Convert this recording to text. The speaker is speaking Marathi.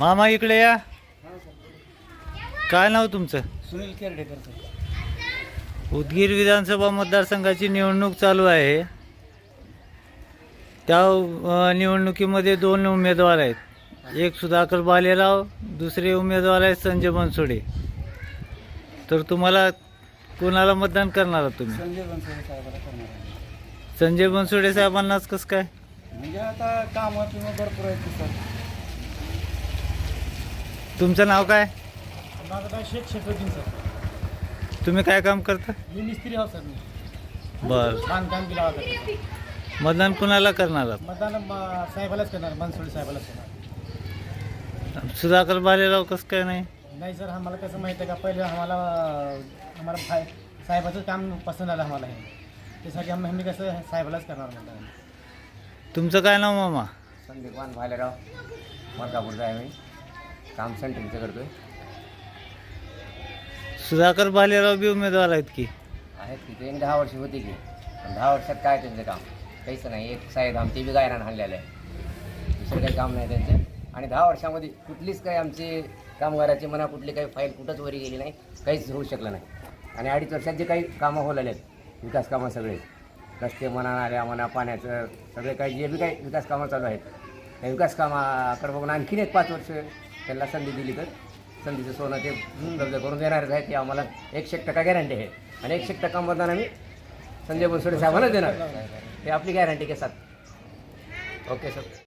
मामा इकडे या. काय नाव तुमचं? सुनील केरडेकर उदगीर विधानसभा मतदारसंघाची निवडणूक चालू आहे. त्या निवडणुकीमध्ये दोन उमेदवार आहेत. एक सुधाकर बालेराव दुसरे उमेदवार आहेत संजय बनसोडे. तर तुम्हाला कोणाला मतदान करणार आहात तुम्ही? संजय बनसोडे साहेबांनाच कसं काय? म्हणजे आता कामं किंवा भरपूर आहेत सर तुमचं नाव काय? माझं काय शेख शेखुद्दीन सर. तुम्ही काय काम करता? मी मिस्त्री आहो सर मी. बर. बांधकाम केला होता मतदान कुणाला करणार आहात? मतदान म- साहेबालाच करणार बनसोडे साहेबालाच करणार. सुधाकर बालेराव कसं काय नाही? नाही सर आम्हाला कसं माहिती आहे का? पहिले आम्हाला आम्हाला भाई साहेबाचं काम पसंत आलं आम्हाला हे. त्यासाठी आम्ही आम्ही कसं साहेबालाच करणार मतदान. तुमचं काय नाव मामा? संदीपान भालेराव. मलकापूरचा आहे मी. काम सेंटरिंगचं करतोय. सुधाकर बालेराव बी उमेदवार आहेत की? आहेत तिथे एक दहा वर्ष होती की. पण दहा वर्षात काय त्यांचं काम? काहीच नाही. एक साहेब आमचे बी गायरान आणलेलं आहे दुसरं काही काम नाही त्यांचं. आणि दहा वर्षामध्ये कुठलीच काही आमची कामगाराची म्हणा कुठली काही फाईल कुठंच वरी गेली नाही. काहीच होऊ शकलं नाही. आणि अडीच वर्षात जे काही कामं होलेले आहेत विकास कामं सगळे. रस्ते म्हणा नाल्या म्हणा पाण्याचं सगळे काही जे बी काही विकास कामं चालू आहेत त्या विकास कामाकडे बघून आणखीन एक पाच वर्ष त्यांना संधी दिली तर संधीचं सोनं ते उपलब्ध करून देणारच आहे ते आम्हाला एकशे एक टक्का गॅरंटी आहे. आणि एकशे एक टक्का मतदान आम्ही संजय बनसोडे साहेबांना देणार. ते आपली गॅरंटी के साथ. Okay sir